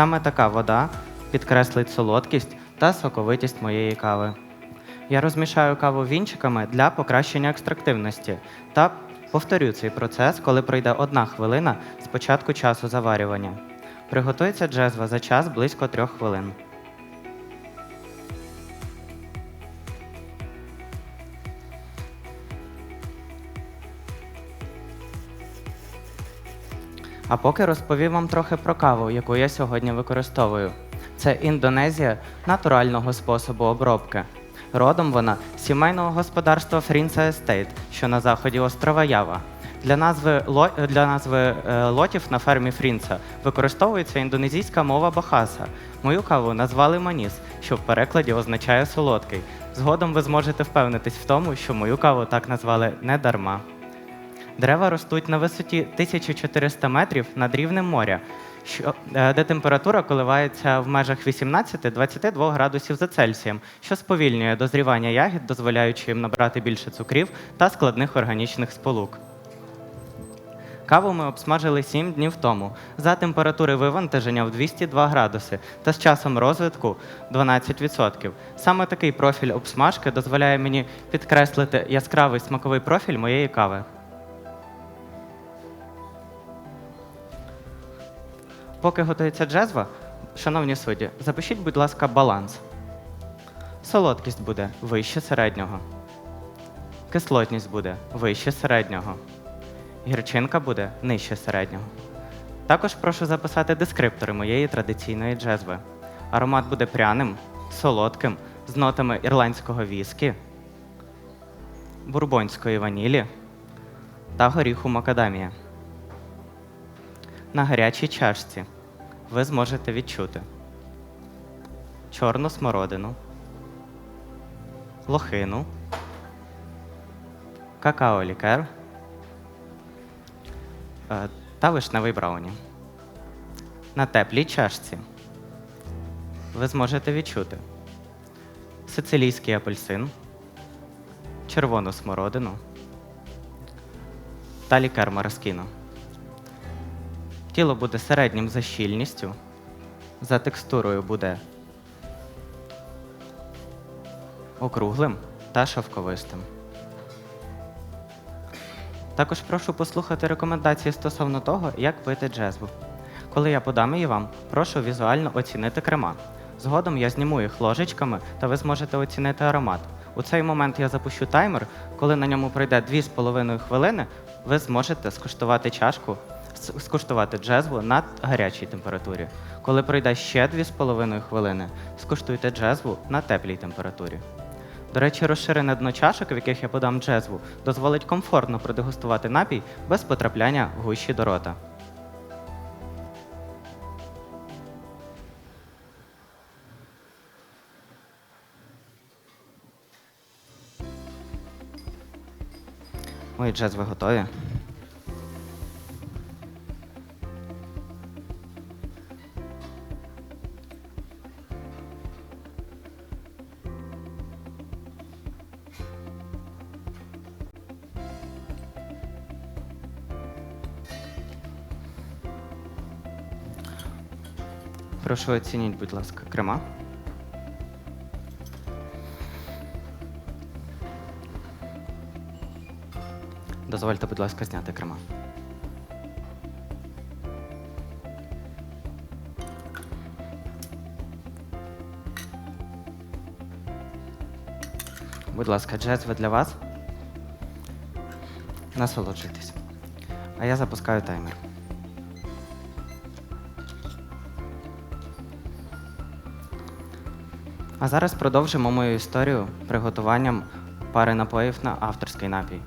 Саме така вода підкреслить солодкість та соковитість моєї кави. Я розмішаю каву вінчиками для покращення екстрактивності та повторю цей процес, коли пройде одна хвилина з початку часу заварювання. Приготується джезва за час близько трьох хвилин. А поки розповім вам трохи про каву, яку я сьогодні використовую. Це Індонезія натурального способу обробки. Родом вона з сімейного господарства Фрінца Естейт, що на заході острова Ява. Для назви, для назви е, лотів на фермі Фрінца використовується індонезійська мова Бахаса. Мою каву назвали Маніс, що в перекладі означає солодкий. Згодом ви зможете впевнитись в тому, що мою каву так назвали не дарма. Дерева ростуть на висоті 1400 метрів над рівнем моря, е, де температура коливається в межах 18-22 градусів за Цельсієм, що сповільнює дозрівання ягід, дозволяючи їм набрати більше цукрів та складних органічних сполук. Каву ми обсмажили 7 днів тому за температури вивантаження в 202 градуси та з часом розвитку 12%. Саме такий профіль обсмажки дозволяє мені підкреслити яскравий смаковий профіль моєї кави. Поки готується джезва, шановні судді, запишіть, будь ласка, баланс. Солодкість буде вище середнього. Кислотність буде вище середнього. Гірчинка буде нижче середнього. Також прошу записати дескриптори моєї традиційної джезви. Аромат буде пряним, солодким, з нотами ірландського віскі, бурбонської ванілі та горіху макадамія. На гарячій чашці ви зможете відчути чорну смородину, лохину, какао-лікер е, та вишневий брауні. На теплій чашці ви зможете відчути сицилійський апельсин, червону смородину та лікер мараскіно. Тіло буде середнім за щільністю, за текстурою буде округлим та шовковистим. Також прошу послухати рекомендації стосовно того, як пити джезву. Коли я подам її вам, прошу візуально оцінити крема. Згодом я зніму їх ложечками, та ви зможете оцінити аромат. У цей момент я запущу таймер. Коли на ньому пройде 2,5 хвилини, ви зможете скуштувати чашку, скуштувати джезву на гарячій температурі. Коли пройде ще 2,5 хвилини, скуштуйте джезву на теплій температурі. До речі, розширене дно чашок, в яких я подам джезву, дозволить комфортно продегустувати напій без потрапляння гущі до рота. Мої джезви готові. Прошу оцініть, будь ласка, крема. Дозвольте, будь ласка, зняти крема. Будь ласка, джезви для вас. Насолоджуйтесь. А я запускаю таймер. А зараз продовжимо мою історію приготуванням пари напоїв на авторський напій.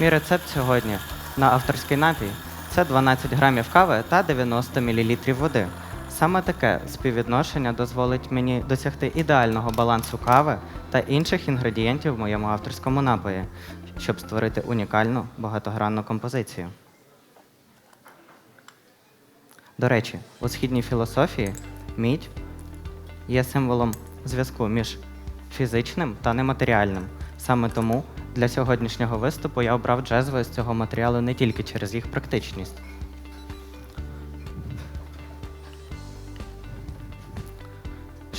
Мій рецепт сьогодні на авторський напій це 12 грамів кави та 90 мл води. Саме таке співвідношення дозволить мені досягти ідеального балансу кави та інших інгредієнтів в моєму авторському напої, щоб створити унікальну багатогранну композицію. До речі, у східній філософії мідь є символом зв'язку між фізичним та нематеріальним. Саме тому для сьогоднішнього виступу я обрав джезви з цього матеріалу не тільки через їх практичність.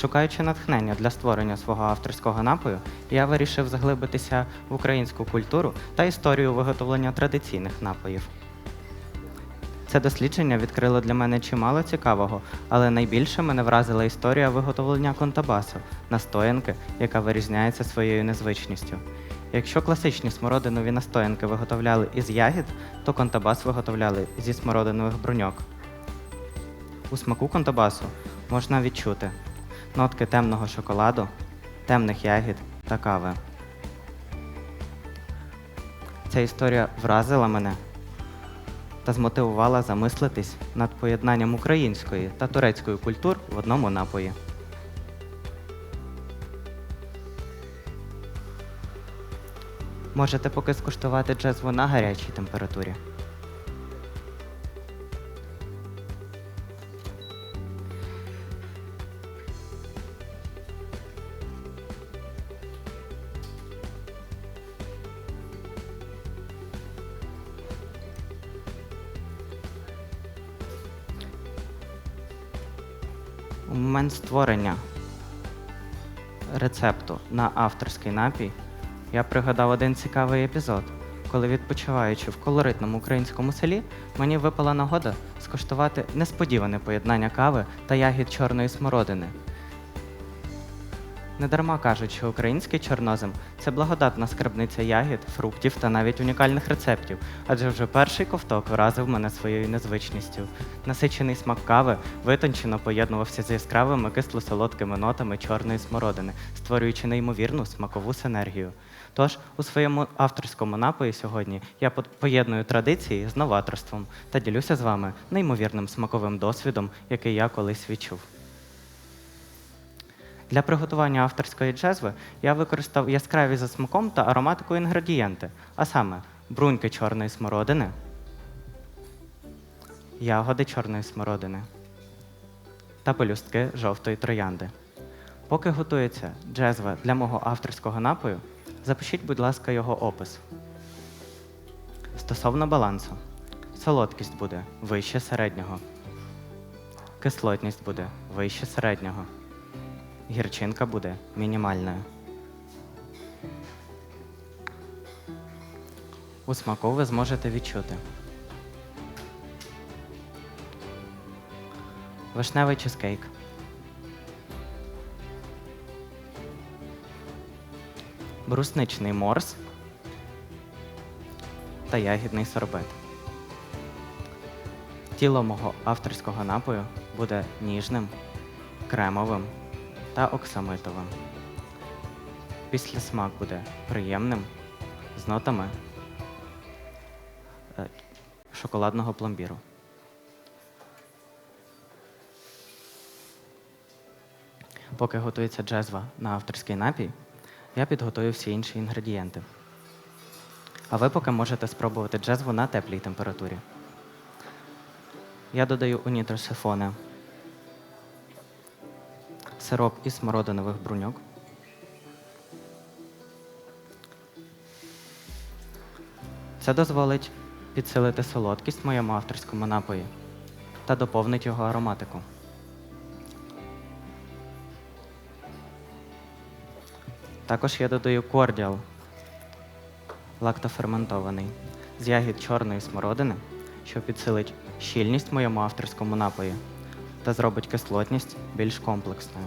Шукаючи натхнення для створення свого авторського напою, я вирішив заглибитися в українську культуру та історію виготовлення традиційних напоїв. Це дослідження відкрило для мене чимало цікавого, але найбільше мене вразила історія виготовлення контабасу, настоянки, яка вирізняється своєю незвичністю. Якщо класичні смородинові настоянки виготовляли із ягід, то контабас виготовляли зі смородинових бруньок. У смаку контабасу можна відчути нотки темного шоколаду, темних ягід та кави. Ця історія вразила мене та змотивувала замислитись над поєднанням української та турецької культур в одному напої. Можете поки скуштувати джезву на гарячій температурі. У момент створення рецепту на авторський напій я пригадав один цікавий епізод, коли відпочиваючи в колоритному українському селі, мені випала нагода скуштувати несподіване поєднання кави та ягід чорної смородини. Недарма кажуть, що український чорнозем це благодатна скарбниця ягід, фруктів та навіть унікальних рецептів, адже вже перший ковток вразив мене своєю незвичністю. Насичений смак кави витончено поєднувався з яскравими кисло-солодкими нотами чорної смородини, створюючи неймовірну смакову синергію. Тож у своєму авторському напої сьогодні я поєдную традиції з новаторством та ділюся з вами неймовірним смаковим досвідом, який я колись відчув. Для приготування авторської джезви я використав яскраві за смаком та ароматикою інгредієнти, а саме бруньки чорної смородини, ягоди чорної смородини та пелюстки жовтої троянди. Поки готується джезва для мого авторського напою, запишіть, будь ласка, його опис. Стосовно балансу, солодкість буде вище середнього, кислотність буде вище середнього гірчинка буде мінімальною. У смаку ви зможете відчути. Вишневий чизкейк. Брусничний морс та ягідний сорбет. Тіло мого авторського напою буде ніжним, кремовим та оксамитовим. Після смак буде приємним з нотами е, шоколадного пломбіру. Поки готується джезва на авторський напій, я підготую всі інші інгредієнти. А ви поки можете спробувати джезву на теплій температурі. Я додаю у нітросифони сироп із смородинових бруньок. Це дозволить підсилити солодкість в моєму авторському напої та доповнить його ароматику. Також я додаю кордіал лактоферментований з ягід чорної смородини, що підсилить щільність в моєму авторському напої та зробить кислотність більш комплексною.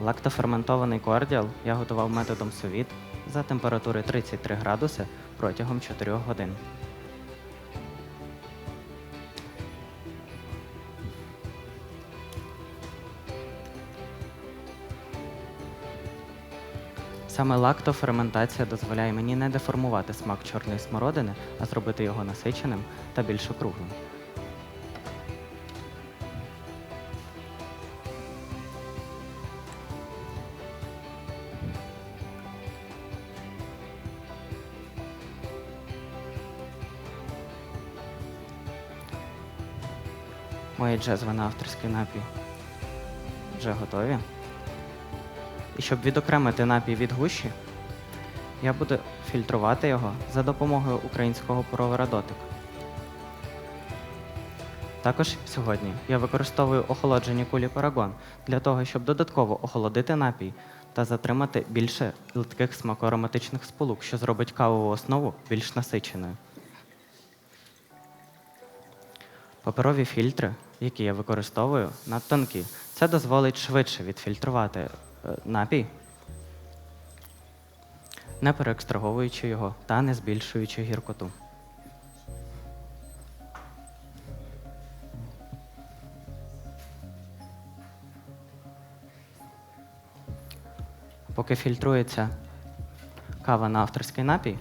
Лактоферментований кордіал я готував методом совіт за температури 33 градуси протягом 4 годин. Саме лактоферментація дозволяє мені не деформувати смак чорної смородини, а зробити його насиченим та більш округлим. Мої джезве на авторський напій вже готові. І щоб відокремити напій від гущі, я буду фільтрувати його за допомогою українського провера дотик. Також сьогодні я використовую охолоджені кулі Парагон для того, щоб додатково охолодити напій та затримати більше литких смакоароматичних сполук, що зробить кавову основу більш насиченою. Паперові фільтри, які я використовую, надтонкі. Це дозволить швидше відфільтрувати напій, не переекстраговуючи його та не збільшуючи гіркоту. Поки фільтрується кава на авторський напій,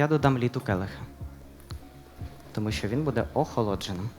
Я додам літу келиха, тому що він буде охолодженим.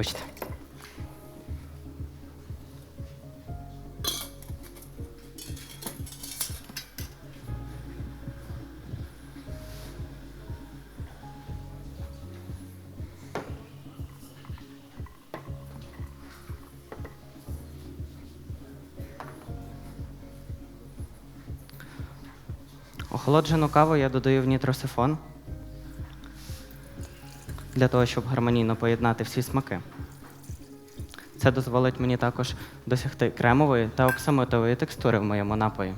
Вибачте. Охолоджену каву я додаю в нітросифон для того, щоб гармонійно поєднати всі смаки. Це дозволить мені також досягти кремової та оксамитової текстури в моєму напої.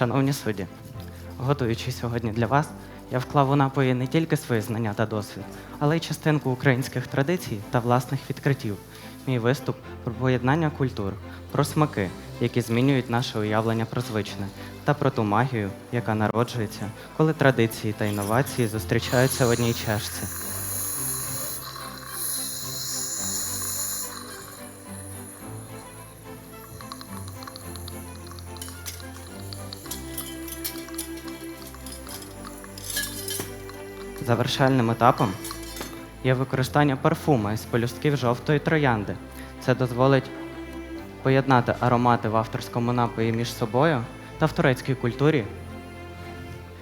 Шановні судді, готуючи сьогодні для вас, я вклав у напої не тільки свої знання та досвід, але й частинку українських традицій та власних відкриттів. Мій виступ про поєднання культур, про смаки, які змінюють наше уявлення про звичне, та про ту магію, яка народжується, коли традиції та інновації зустрічаються в одній чашці. Завершальним етапом є використання парфума із полюстків жовтої троянди. Це дозволить поєднати аромати в авторському напої між собою та в турецькій культурі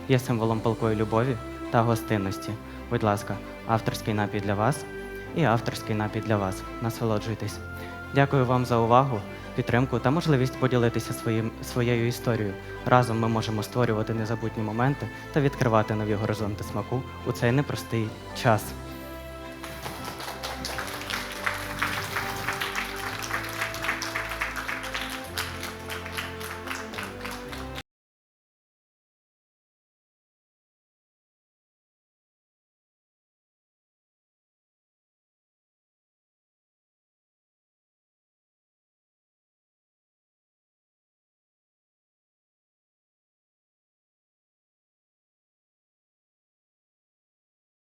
є символом палкої любові та гостинності. Будь ласка, авторський напій для вас і авторський напій для вас. Насолоджуйтесь. Дякую вам за увагу, підтримку та можливість поділитися своїм, своєю історією. Разом ми можемо створювати незабутні моменти та відкривати нові горизонти смаку у цей непростий час.